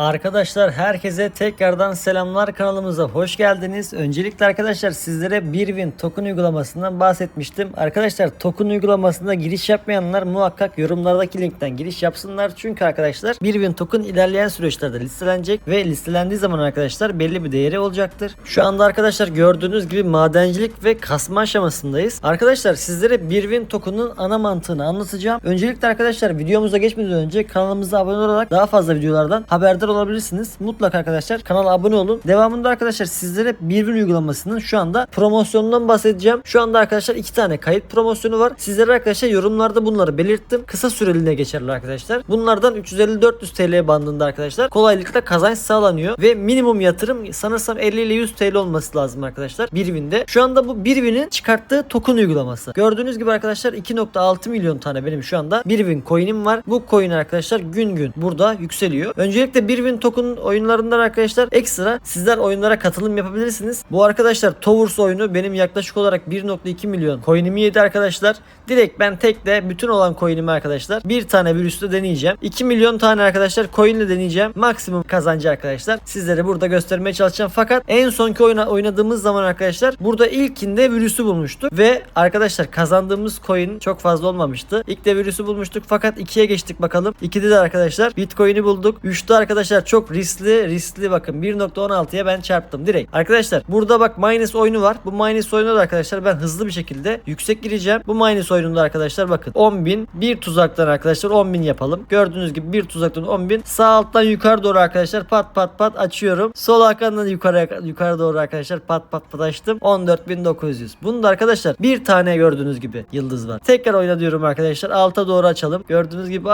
Arkadaşlar herkese tekrardan selamlar kanalımıza hoş geldiniz. Öncelikle arkadaşlar sizlere Birwin token uygulamasından bahsetmiştim. Arkadaşlar token uygulamasına giriş yapmayanlar muhakkak yorumlardaki linkten giriş yapsınlar. Çünkü arkadaşlar Birwin token ilerleyen süreçlerde listelenecek ve listelendiği zaman arkadaşlar belli bir değeri olacaktır. Şu anda arkadaşlar gördüğünüz gibi madencilik ve kasma aşamasındayız. Arkadaşlar sizlere Birwin token'ın ana mantığını anlatacağım. Öncelikle arkadaşlar videomuza geçmeden önce kanalımıza abone olarak daha fazla videolardan haberdar olabilirsiniz. Mutlaka arkadaşlar kanala abone olun. Devamında arkadaşlar sizlere Birwin uygulamasının şu anda promosyonundan bahsedeceğim. Şu anda arkadaşlar iki tane kayıt promosyonu var. Sizlere arkadaşlar yorumlarda bunları belirttim. Kısa süreliğine geçerli arkadaşlar. Bunlardan 350-400 TL bandında arkadaşlar kolaylıkla kazanç sağlanıyor ve minimum yatırım sanırsam 50 ile 100 TL olması lazım arkadaşlar Birwin'de. Şu anda bu Birwin'in çıkarttığı token uygulaması. Gördüğünüz gibi arkadaşlar 2.6 milyon tane benim şu anda Birwin coin'im var. Bu coin arkadaşlar gün gün burada yükseliyor. Öncelikle Birwin token oyunlarından arkadaşlar ekstra sizler oyunlara katılım yapabilirsiniz. Bu arkadaşlar Towers oyunu benim yaklaşık olarak 1.2 milyon coin'imi yedi arkadaşlar. Direkt ben tek de bütün olan coin'imi arkadaşlar bir tane virüsle deneyeceğim. 2 milyon tane arkadaşlar coin'le deneyeceğim. Maksimum kazancı arkadaşlar sizlere burada göstermeye çalışacağım. Fakat en sonki oyuna oynadığımız zaman arkadaşlar burada ilkinde virüsü bulmuştuk ve arkadaşlar kazandığımız coin çok fazla olmamıştı. İlk de virüsü bulmuştuk fakat 2'ye geçtik bakalım. 2'de de arkadaşlar Bitcoin'i bulduk. 3'te arkadaşlar çok riskli riskli bakın 1.16'ya ben çarptım direkt. Arkadaşlar burada bak minus oyunu var. Bu minus oyunu da arkadaşlar ben hızlı bir şekilde yüksek gireceğim. Bu minus oyununda arkadaşlar bakın 10.000 bir tuzaktan arkadaşlar 10.000 yapalım. Gördüğünüz gibi bir tuzaktan 10.000 sağ alttan yukarı doğru arkadaşlar pat pat pat açıyorum. Sol arkandan yukarı yukarı doğru arkadaşlar pat pat pat açtım. 14.900. Bunda arkadaşlar bir tane gördüğünüz gibi yıldız var. Tekrar oyna arkadaşlar. Alta doğru açalım. Gördüğünüz gibi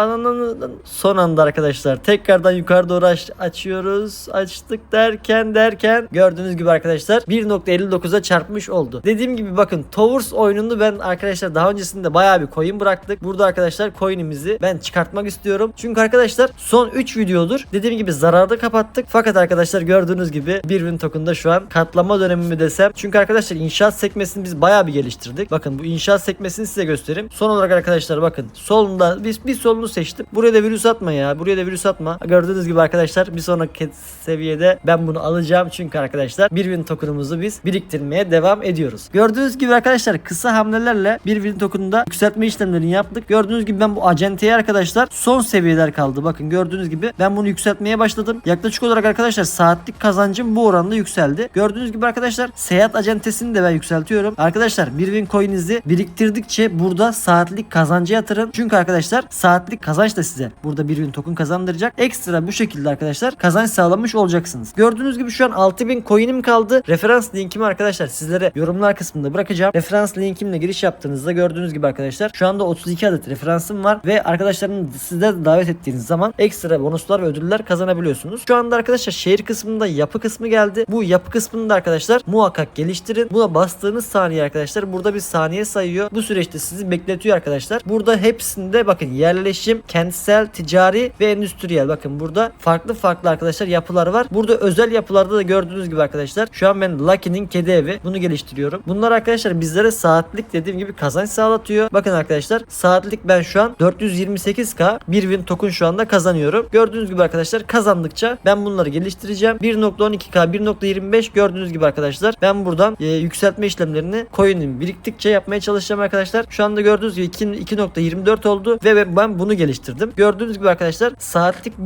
son anda arkadaşlar tekrardan yukarı doğru aç- açıyoruz. Açtık derken derken gördüğünüz gibi arkadaşlar 1.59'a çarpmış oldu. Dediğim gibi bakın Towers oyununu ben arkadaşlar daha öncesinde bayağı bir coin bıraktık. Burada arkadaşlar coin'imizi ben çıkartmak istiyorum. Çünkü arkadaşlar son 3 videodur dediğim gibi zararda kapattık. Fakat arkadaşlar gördüğünüz gibi Birwin token'da şu an katlama dönemi mi desem. Çünkü arkadaşlar inşaat sekmesini biz bayağı bir geliştirdik. Bakın bu inşaat sekmesini size göstereyim. Son olarak arkadaşlar bakın solunda biz bir solunu seçtim. Buraya da virüs atma ya. Buraya da virüs atma. Gördüğünüz gibi arkadaşlar bir sonraki seviyede ben bunu alacağım. Çünkü arkadaşlar Birwin token'ımızı biz biriktirmeye devam ediyoruz. Gördüğünüz gibi arkadaşlar kısa hamlelerle Birwin token'ında yükseltme işlemlerini yaptık. Gördüğünüz gibi ben bu acenteye arkadaşlar son seviyeler kaldı. Bakın gördüğünüz gibi ben bunu yükseltmeye başladım. Yaklaşık olarak arkadaşlar saatlik kazancım bu oranda yükseldi. Gördüğünüz gibi arkadaşlar seyahat acentesini de ben yükseltiyorum. Arkadaşlar Birwin coin'inizi biriktirdikçe burada saatlik kazancı yatırın. Çünkü arkadaşlar saatlik kazanç da size burada Birwin token kazandıracak. Ekstra bu şekilde arkadaşlar kazanç sağlamış olacaksınız. Gördüğünüz gibi şu an 6000 coin'im kaldı. Referans linkimi arkadaşlar sizlere yorumlar kısmında bırakacağım. Referans linkimle giriş yaptığınızda gördüğünüz gibi arkadaşlar şu anda 32 adet referansım var ve arkadaşlarını sizler de davet ettiğiniz zaman ekstra bonuslar ve ödüller kazanabiliyorsunuz. Şu anda arkadaşlar şehir kısmında yapı kısmı geldi. Bu yapı kısmını da arkadaşlar muhakkak geliştirin. Buna bastığınız saniye arkadaşlar burada bir saniye sayıyor. Bu süreçte sizi bekletiyor arkadaşlar. Burada hepsinde bakın yerleşim, kentsel, ticari ve endüstriyel. Bakın burada farklı farklı arkadaşlar yapılar var. Burada özel yapılarda da gördüğünüz gibi arkadaşlar şu an ben Lucky'nin kedi evi bunu geliştiriyorum. Bunlar arkadaşlar bizlere saatlik dediğim gibi kazanç sağlatıyor. Bakın arkadaşlar saatlik ben şu an 428k bir win token şu anda kazanıyorum. Gördüğünüz gibi arkadaşlar kazandıkça ben bunları geliştireceğim. 1.12k 1.25 gördüğünüz gibi arkadaşlar ben buradan e, yükseltme işlemlerini coin'im biriktikçe yapmaya çalışacağım arkadaşlar. Şu anda gördüğünüz gibi 2 2.24 oldu ve ben bunu geliştirdim. Gördüğünüz gibi arkadaşlar saatlik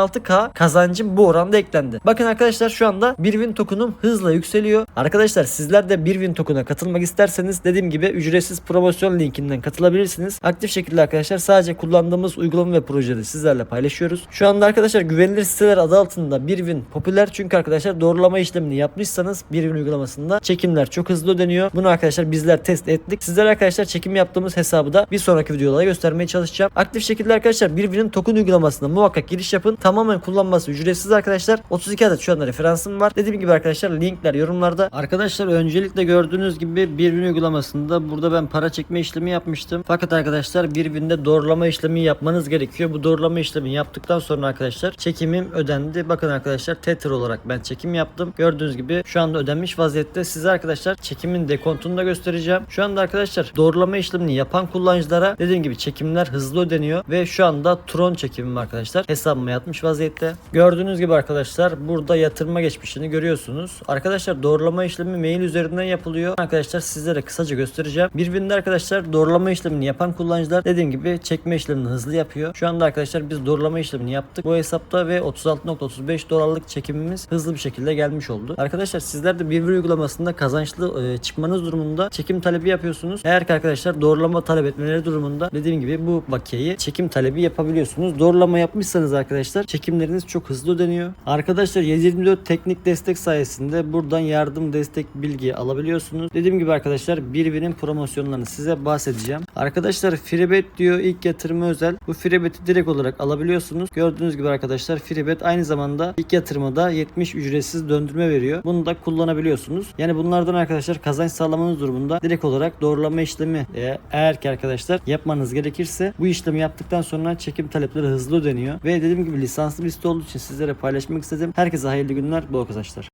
1.26k kazancım bu oranda eklendi. Bakın arkadaşlar şu anda Birwin token'um hızla yükseliyor. Arkadaşlar sizler de Birwin token'a katılmak isterseniz dediğim gibi ücretsiz promosyon linkinden katılabilirsiniz. Aktif şekilde arkadaşlar sadece kullandığımız uygulama ve projeleri sizlerle paylaşıyoruz. Şu anda arkadaşlar güvenilir siteler adı altında Birwin popüler çünkü arkadaşlar doğrulama işlemini yapmışsanız Birwin uygulamasında çekimler çok hızlı ödeniyor. Bunu arkadaşlar bizler test ettik. Sizler arkadaşlar çekim yaptığımız hesabı da bir sonraki videolarda göstermeye çalışacağım. Aktif şekilde arkadaşlar Birwin'in token uygulamasına muhakkak giriş yapın. Tamamen kullanması ücretsiz arkadaşlar. 32 adet şu anda referansım var. Dediğim gibi arkadaşlar linkler yorumlarda. Arkadaşlar öncelikle gördüğünüz gibi Birwin uygulamasında burada ben para çekme işlemi yapmıştım. Fakat arkadaşlar Birwin'de doğrulama işlemi yapmanız gerekiyor. Bu doğrulama işlemi yaptıktan sonra arkadaşlar çekimim ödendi. Bakın arkadaşlar Tether olarak ben çekim yaptım. Gördüğünüz gibi şu anda ödenmiş vaziyette. Size arkadaşlar çekimin dekontunu da göstereceğim. Şu anda arkadaşlar doğrulama işlemini yapan kullanıcılara dediğim gibi çekimler hızlı ödeniyor ve şu anda Tron çekimim arkadaşlar hesabıma yatmış vaziyette. Gördüğünüz gibi arkadaşlar burada yatırma geçmişini görüyorsunuz. Arkadaşlar doğrulama işlemi mail üzerinden yapılıyor. Arkadaşlar sizlere kısaca göstereceğim. Bir binde arkadaşlar doğrulama işlemini yapan kullanıcılar dediğim gibi çekme işlemini hızlı yapıyor. Şu anda arkadaşlar biz doğrulama işlemini yaptık. Bu hesapta ve 36.35 dolarlık çekimimiz hızlı bir şekilde gelmiş oldu. Arkadaşlar sizler de bir uygulamasında kazançlı e, çıkmanız durumunda çekim talebi yapıyorsunuz. Eğer ki arkadaşlar doğrulama talep etmeleri durumunda dediğim gibi bu bakiyeyi çekim talebi yapabiliyorsunuz. Doğrulama yapmışsanız arkadaşlar çekimleriniz çok hızlı ödeniyor. Arkadaşlar 724 teknik destek sayesinde buradan yardım destek bilgi alabiliyorsunuz. Dediğim gibi arkadaşlar Birvin'in promosyonlarını size bahsedeceğim. Arkadaşlar Freebet diyor ilk yatırımı özel. Bu Freebet'i direkt olarak alabiliyorsunuz. Gördüğünüz gibi arkadaşlar Freebet aynı zamanda ilk yatırımda 70 ücretsiz döndürme veriyor. Bunu da kullanabiliyorsunuz. Yani bunlardan arkadaşlar kazanç sağlamanız durumunda direkt olarak doğrulama işlemi e, eğer ki arkadaşlar yapmanız gerekirse bu işlemi yaptıktan sonra çekim talepleri hızlı ödeniyor. Ve dediğim gibi lisanslı bir site olduğu için sizlere paylaşmak istedim. Herkese hayırlı günler, bol kazançlar.